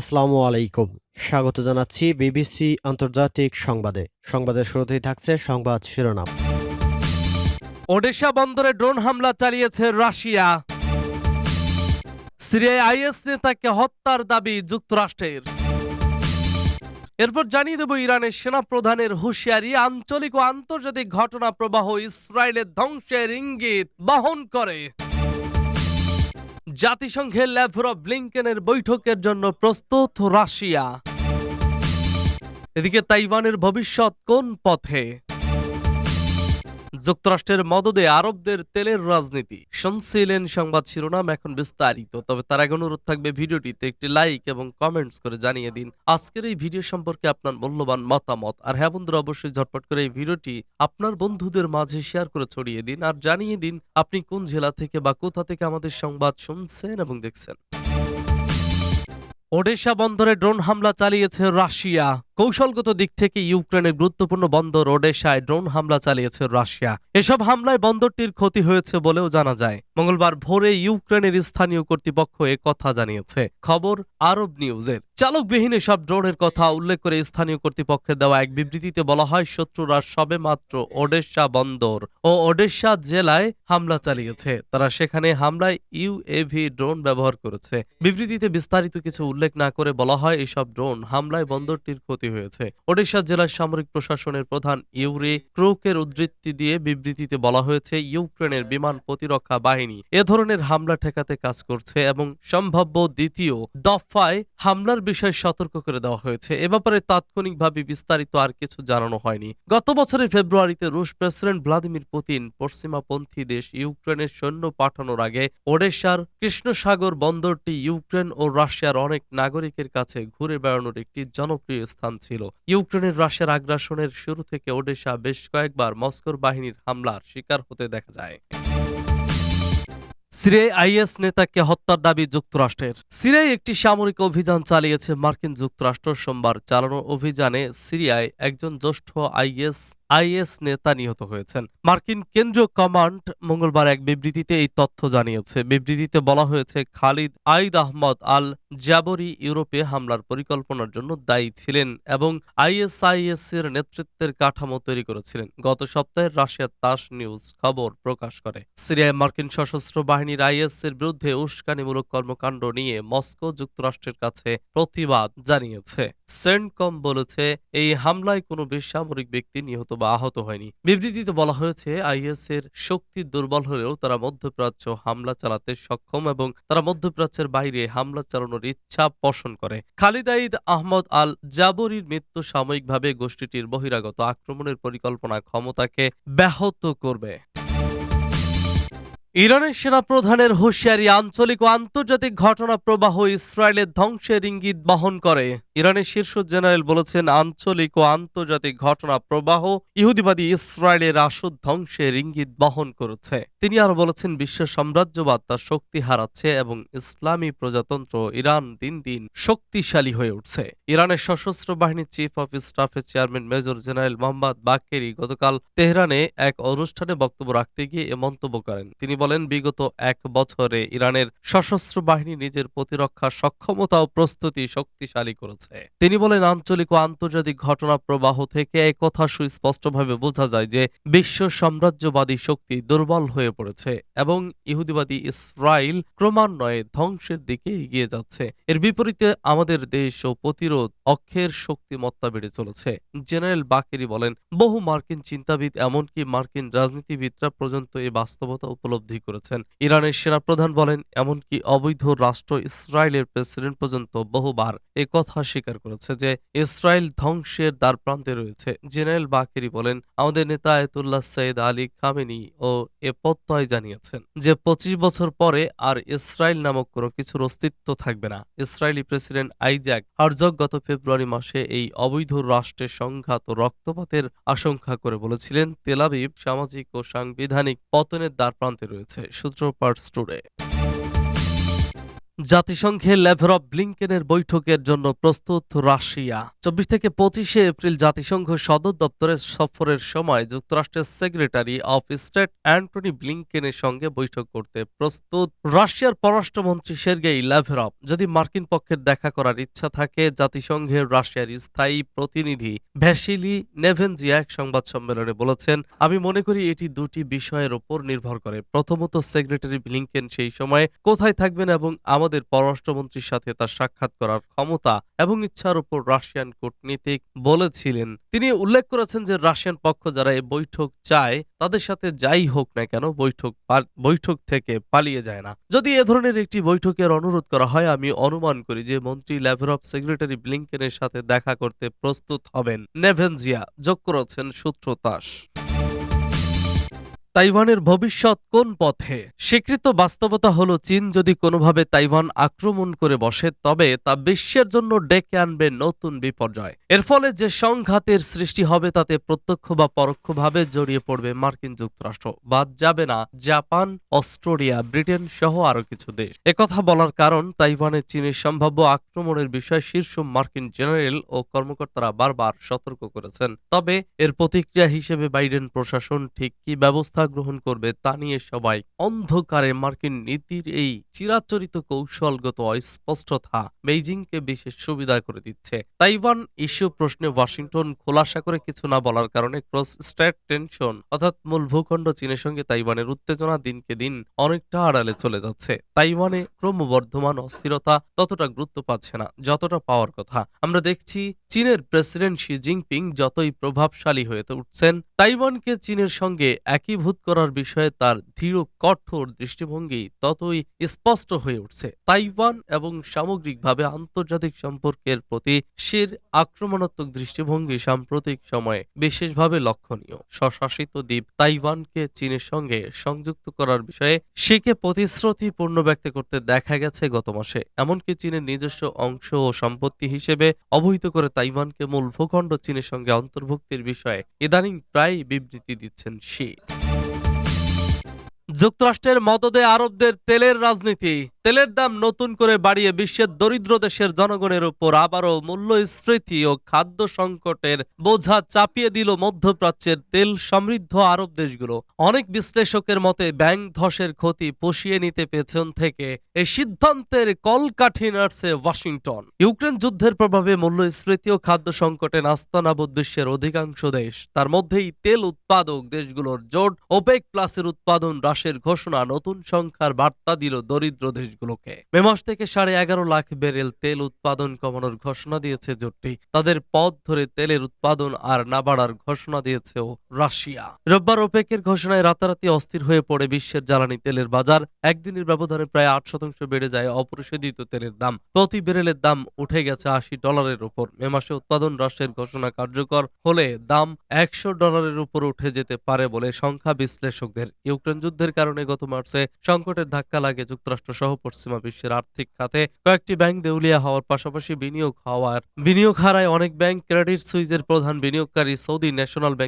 আসসালামু আলাইকুম। স্বাগত জানাচ্ছি বিবিসি আন্তর্জাতিক সংবাদে। সংবাদের শুরুতেই থাকছে সংবাদ শিরোনাম। ওডেশা বন্দরে ড্রোন হামলা চালিয়েছে রাশিয়া। সিরিয়ায় আইএস নেতাকে হত্যার দাবি যুক্তরাষ্ট্রের। এরপর জানিয়ে দেব ইরানের সেনা প্রধানের হুঁশিয়ারি, আঞ্চলিক ও আন্তর্জাতিক ঘটনা প্রবাহ ইসরায়েলের ধ্বংসের ইঙ্গিত বহন করে। জাতিসংঘের ল্যাভরভ ব্লিংকেনের বৈঠকের জন্য প্রস্তুত রাশিয়া। এদিকে তাইওয়ানের ভবিষ্যৎ কোন পথে? যুক্তরাষ্ট্রের মদদে আরবদের তেলের রাজনীতি। শুনছিলেন সংবাদ শিরোনাম এখন বিস্তারিত, তবে তার আগে অনুরোধ থাকবে ভিডিওটিতে একটি লাইক এবং কমেন্টস করে জানিয়ে দিন। আজকের এই ভিডিও সম্পর্কে আপনার মূল্যবান মতামত। আর হ্যাঁ বন্ধুরা, অবশ্যই ঝটপট করে এই ভিডিওটি আপনার বন্ধুদের মাঝে শেয়ার করে ছড়িয়ে দিন। আর জানিয়ে দিন, আপনি কোন জেলা থেকে বা কোথা থেকে আমাদের সংবাদ শুনছেন এবং দেখছেন। ওডেশা বন্দরে ড্রোন হামলা চালিয়েছে রাশিয়া। কৌশলগত দিক থেকে ইউক্রেনের গুরুত্বপূর্ণ বন্দর ওডেশায় ড্রোন হামলা চালিয়েছে রাশিয়া। এসব হামলায় বন্দরটির ক্ষতি হয়েছে বলেও জানা যায়। মঙ্গলবার ভোরে ইউক্রেনের স্থানীয় কর্তৃপক্ষ এ কথা জানিয়েছে। খবর আরব নিউজের। চালকবিহীন এসব ড্রোনের কথা উল্লেখ করে স্থানীয় কর্তৃপক্ষের দেওয়া এক বিবৃতিতে বলা হয়, শত্রুরা সবেমাত্র ওডেশা বন্দর ও ওডেশা জেলায় হামলা চালিয়েছে। তারা সেখানে হামলায় ইউএভি ড্রোন ব্যবহার করেছে। বিবৃতিতে বিস্তারিত কিছু উল্লেখ না করে বলা হয়, এসব ড্রোন হামলায় বন্দরটির ক্ষতি হয়েছে। ওডিশা জেলার সামরিক প্রশাসনের প্রধান ইউরি ক্রুকের উদ্ধৃতি দিয়ে বিবৃতিতে বলা হয়েছে, ইউক্রেনের বিমান প্রতিরক্ষা বাহিনী এ ধরনের হামলা ঠেকাতে কাজ করছে এবং সম্ভাব্য দ্বিতীয় দফায় হামলার বিষয়ে সতর্ক করে দেওয়া হয়েছে। এ ব্যাপারে তাৎক্ষণিকভাবে বিস্তারিত আর কিছু জানানো হয়নি। গত বছরের ফেব্রুয়ারিতে রুশ প্রেসিডেন্ট ভ্লাদিমির পুতিন পশ্চিমাপন্থী দেশ ইউক্রেনের সৈন্য পাঠানোর আগে ওডেশার কৃষ্ণসাগর বন্দরটি ইউক্রেন ও রাশিয়ার অনেক নাগরিকের কাছে ঘুরে বেড়ানোর একটি জনপ্রিয় স্থান ছিল। ইউক্রেনের রাশিয়ার আগ্রাসনের শুরু থেকে ওডেশা বেশ কয়েকবার মস্কোর বাহিনীর হামলার শিকার হতে দেখা যায়। সিরিয়ায় আইএস নেতাকে হত্যার দাবি যুক্তরাষ্ট্রের। সিরিয়ায় একটি সামরিক অভিযান চালিয়েছে মার্কিন যুক্তরাষ্ট্র। সোমবার চালানো অভিযানে সিরিয়ায় একজন জ্যেষ্ঠ আইএস আইএস নেতা নিহত হয়েছেন। মার্কিন কেন্দ্রীয় কমান্ড মঙ্গলবার এক বিবৃতিতে এই তথ্য জানিয়েছে। বিবৃতিতে বলা হয়েছে, খালিদ আইদ আহমদ আল জাবরি ইউরোপে হামলার পরিকল্পনার জন্য দায়ী ছিলেন এবং আইএসআইএস এর নেতৃত্বের কাঠামো তৈরি করেছিলেন। গত সপ্তাহে রাশিয়ার তাস নিউজ খবর প্রকাশ করে। সিরিয়ায় মার্কিন সশস্ত্র বাহিনীর আইএস এর বিরুদ্ধে উস্কানিমূলক কর্মকাণ্ড নিয়ে মস্কো যুক্তরাষ্ট্রের কাছে প্রতিবাদ জানিয়েছে। সেন্টকম বলেছে, এই হামলায় কোনো বেসামরিক ব্যক্তি নিহত বা আহত হয়নি। বিবৃতিতে বলা হয়েছে আইএস এর শক্তি দুর্বল হলেও তারা মধ্যপ্রাচ্য হামলা চালাতে সক্ষম এবং তারা মধ্যপ্রাচ্যের বাইরে হামলা চালানোর ইচ্ছা পোষণ করে। খালিদ আইদ আহমদ আল জাবরির মৃত্যু সাময়িকভাবে গোষ্ঠীটির বহিরাগত আক্রমণের পরিকল্পনা ক্ষমতাকে ব্যাহত করবে। ইরানের সেনাপ্রধানের হুঁশিয়ারি আঞ্চলিক ও আন্তর্জাতিক ঘটনা প্রবাহ ইসরায়েলের ধ্বংসের ইঙ্গিত বহন করে। ইরানের শীর্ষ জেনারেল বলেছেন, আঞ্চলিক ও আন্তর্জাতিক ঘটনা প্রবাহ ইহুদিবাদী ইসরায়েলের আসুদ ধ্বংসের ইঙ্গিত বহন করেছে। তিনি আরও বলেছেন, বিশ্ব সাম্রাজ্যবাদ তার শক্তি হারাচ্ছে এবং ইসলামী প্রজাতন্ত্র ইরান দিন দিন শক্তিশালী হয়ে উঠছে। ইরানের সশস্ত্র বাহিনীর চিফ অফ স্টাফের chairman major general Mohammad Bagheri গতকাল তেহরানে এক অনুষ্ঠানে বক্তব্য রাখতে গিয়ে এ মন্তব্য করেন। তিনি বলেন, বিগত এক বছরে ইরানের সশস্ত্র বাহিনী নিজের প্রতিরক্ষা সক্ষমতা ও প্রস্তুতি শক্তিশালী করেছে। তিনি বলেন, আঞ্চলিক ও আন্তর্জাতিক ঘটনা প্রবাহ থেকে এই কথা সুস্পষ্টভাবে বোঝা যায় যে বিশ্ব সাম্রাজ্যবাদী শক্তি দুর্বল হয়ে পড়েছে এবং ইহুদিবাদী ইসরায়েল ক্রমান্বয়ে ধ্বংসের দিকে এগিয়ে যাচ্ছে। এর বিপরীতে আমাদের দেশ ও প্রতিরোধ অক্ষের শক্তিমত্তা বেড়ে চলেছে। জেনারেল বাকেরি বলেন, বহু মার্কিন চিন্তাবিদ, এমনকি মার্কিন রাজনীতিবিদরা পর্যন্ত এই বাস্তবতা উপলব্ধি করেছেন। ইরানের সেনাপ্রধান বলেন, এমনকি অবৈধ রাষ্ট্র ইসরায়েলের প্রেসিডেন্ট পর্যন্ত বহুবার এ কথা স্বীকার করেছে যে ইসরায়েল ধ্বংসের দ্বার প্রান্তে রয়েছে। জেনারেল বাকেরি বলেন, আমাদের নেতা আয়তুল্লাহ সৈয়দ আলী খামেনি ও এ প্রত্যয় জানিয়েছেন যে পঁচিশ বছর পরে আর ইসরায়েল নামক কোনো কিছুর অস্তিত্ব থাকবে না। ইসরায়েলি প্রেসিডেন্ট আইজ্যাক হারজক গত ফেব্রুয়ারি মাসে এই অবৈধ রাষ্ট্রের সংঘাত ও রক্তপাতের আশঙ্কা করে বলেছিলেন তেলাবিব সামাজিক ও সাংবিধানিক পতনের দ্বার প্রান্তে রয়েছে সূত্র পার্টস টুডে জাতিসংঘে ল্যাভরভ ব্লিংকেনের বৈঠকের জন্য প্রস্তুত রাশিয়া। চব্বিশ থেকে পঁচিশে এপ্রিল জাতিসংঘ সদর দপ্তরে সফরের সময় যুক্তরাষ্ট্রের সেক্রেটারি অফ স্টেট অ্যান্টনি ব্লিংকেনের সঙ্গে বৈঠক করতে প্রস্তুত রাশিয়ার পররাষ্ট্রমন্ত্রী সের্গেই ল্যাভরভ যদি মার্কিন পক্ষের দেখা করার ইচ্ছা থাকে, জাতিসংঘের রাশিয়ার স্থায়ী প্রতিনিধি ভ্যাসিলি নেভেনজিয়া এক সংবাদ সম্মেলনে বলেছেন, আমি মনে করি এটি দুটি বিষয়ের উপর নির্ভর করে। প্রথমত, সেক্রেটারি ব্লিংকেন সেই সময় কোথায় থাকবেন এবং আমাদের পররাষ্ট্রমন্ত্রীর সাথে তার সাক্ষাৎ করার ক্ষমতা এবং ইচ্ছার উপর রাশিয়ান কূটনীতিক বলেছিলেন। তিনি উল্লেখ করেছেন যে রাশিয়ান পক্ষ যারা এই বৈঠক চায়, তাদের সাথে যাই হোক না কেন বৈঠক বৈঠক থেকে পালিয়ে যায় না। যদি এ ধরনের একটি বৈঠকের অনুরোধ করা হয়, আমি অনুমান করি যে মন্ত্রী ল্যাভরভ, সেক্রেটারি ব্লিংকেনের সাথে দেখা করতে প্রস্তুত হবেন। নেভেনজিয়া, যোগ করেছেন সূত্রতাস। তাইওয়ানের ভবিষ্যৎ কোন পথে? স্বীকৃত বাস্তবতা হলো চীন যদি কোনোভাবে তাইওয়ান আক্রমণ করে বসে, তবে তা বিশ্বের জন্য ডেকে আনবে নতুন বিপর্যয়। এর ফলে যে সংঘাতের সৃষ্টি হবে তাতে প্রত্যক্ষ বা পরোক্ষভাবে জড়িয়ে পড়বে মার্কিন যুক্তরাষ্ট্র। বাদ যাবে না, জাপান, অস্ট্রেলিয়া, ব্রিটেন সহ আরও কিছু দেশ। একথা বলার কারণ, তাইওয়ানে চীনের সম্ভাব্য আক্রমণের বিষয়ে শীর্ষ মার্কিন জেনারেল ও কর্মকর্তারা বারবার সতর্ক করেছেন। তবে এর প্রতিক্রিয়া হিসেবে বাইডেন প্রশাসন ঠিক কি ব্যবস্থা গ্রহণ করবে তা নিয়ে সবাই অন্ধকারে মার্কিন নীতির এই চিরাচরিত কৌশলগত অস্পষ্টতা বেইজিংকে বিশেষ সুবিধা করে দিচ্ছে। তাইওয়ান ইস্যু প্রশ্নে ওয়াশিংটন খোলাসা করে কিছু না বলার কারণে ক্রস স্টেট টেনশন, অর্থাৎ মূল ভূখণ্ড চীনের সঙ্গে তাইওয়ানের উত্তেজনা দিনকে দিন অনেকটা আড়ালে চলে যাচ্ছে। তাইওয়ানে ক্রমবর্ধমান অস্থিরতা ততটা গুরুত্ব পাচ্ছে না, যতটা পাওয়ার কথা। আমরা দেখছি চীনের প্রেসিডেন্ট শি জিনপিং যতই প্রভাবশালী হয়ে উঠছেন, তাইওয়ানকে চীনের সঙ্গে একীভূত করার বিষয়ে তার দৃঢ়, কঠোর দৃষ্টিভঙ্গি ততই স্পষ্ট হয়ে উঠছে। তাইওয়ান এবং সামগ্রিকভাবে আন্তর্জাতিক সম্পর্কের প্রতি শির আক্রমণাত্মক দৃষ্টিভঙ্গি সাম্প্রতিক সময়ে বিশেষভাবে লক্ষণীয়। স্বশাসিত দ্বীপ তাইওয়ানকে চীনের সঙ্গে সংযুক্ত করার বিষয়ে শিকে প্রতিশ্রুতি পূর্ণ ব্যক্ত করতে দেখা গেছে গত মাসে। এমনকি চীনের নিজস্ব অংশ ও সম্পত্তি হিসেবে অবহিত করে তাইওয়ানকে মূল ভূখণ্ড চীনের সঙ্গে অন্তর্ভুক্তির বিষয়ে ইদানিং প্রায় বিবৃতি দিচ্ছেন শি। যুক্তরাষ্ট্রের মদদে আরবদের তেলের রাজনীতি। তেলের দাম নতুন করে বাড়িয়ে বিশ্বের দরিদ্র দেশের জনগণের উপর আবারও মূল্যস্ফীতি ও খাদ্য সংকটের বোঝা চাপিয়ে দিল মধ্যপ্রাচ্যের তেল সমৃদ্ধ আরব দেশগুলো। অনেক বিশ্লেষকের মতে, ব্যাংক ধসের ক্ষতি পুষিয়ে নিতে পেছন থেকে এই সিদ্ধান্তের কলকাঠি নাড়ছে ওয়াশিংটন। ইউক্রেন যুদ্ধের প্রভাবে মূল্যস্ফীতি ও খাদ্য সংকটে নাস্তানাবুদ বিশ্বের অধিকাংশ দেশ। তার মধ্যেই তেল উৎপাদক দেশগুলোর জোট, ওপেক প্লাসের উৎপাদন হ্রাসের ঘোষণা নতুন সংখ্যার বার্তা দিল দরিদ্র দেশগুলোকে। মে মাস থেকে সাড়ে এগারো লাখ বেরেল তেল উৎপাদন কমানোর ঘোষণা দিয়েছে জোটটি। তাদের পথ ধরে তেলের উৎপাদন আর না বাড়ার ঘোষণা দিয়েছেও রাশিয়া। রোববার ওপেকের ঘোষণায় রাতারাতি অস্থির হয়ে পড়ে বিশ্বের জ্বালানি তেলের বাজার। একদিনের ব্যবধানে প্রায় আট শতাংশ বেড়ে যায় অপরিশোধিত তেলের দাম। প্রতি বেরেলের দাম উঠে গেছে আশি ডলারের উপর মে মাসে উৎপাদন হ্রাসের ঘোষণা কার্যকর হলে দাম একশো ডলারের উপর উঠে যেতে পারে বলে সংখ্যা বিশ্লেষকদের। ইউক্রেন যুদ্ধের কারণে গত মার্চে সংকটের ধাক্কা লাগে যুক্তরাষ্ট্র সহ পশ্চিমা বিশ্বের আর্থিক খাতে। কয়েকটি ব্যাংক দেউলিয়া হওয়ার পাশাপাশি বিনিয়োগ হওয়ার বিনিয়োগ হারায় অনেক ব্যাংক, ক্রেডিট সুইজের প্রধান বিনিয়োগকারী সৌদি ন্যাশনাল ব্যাংক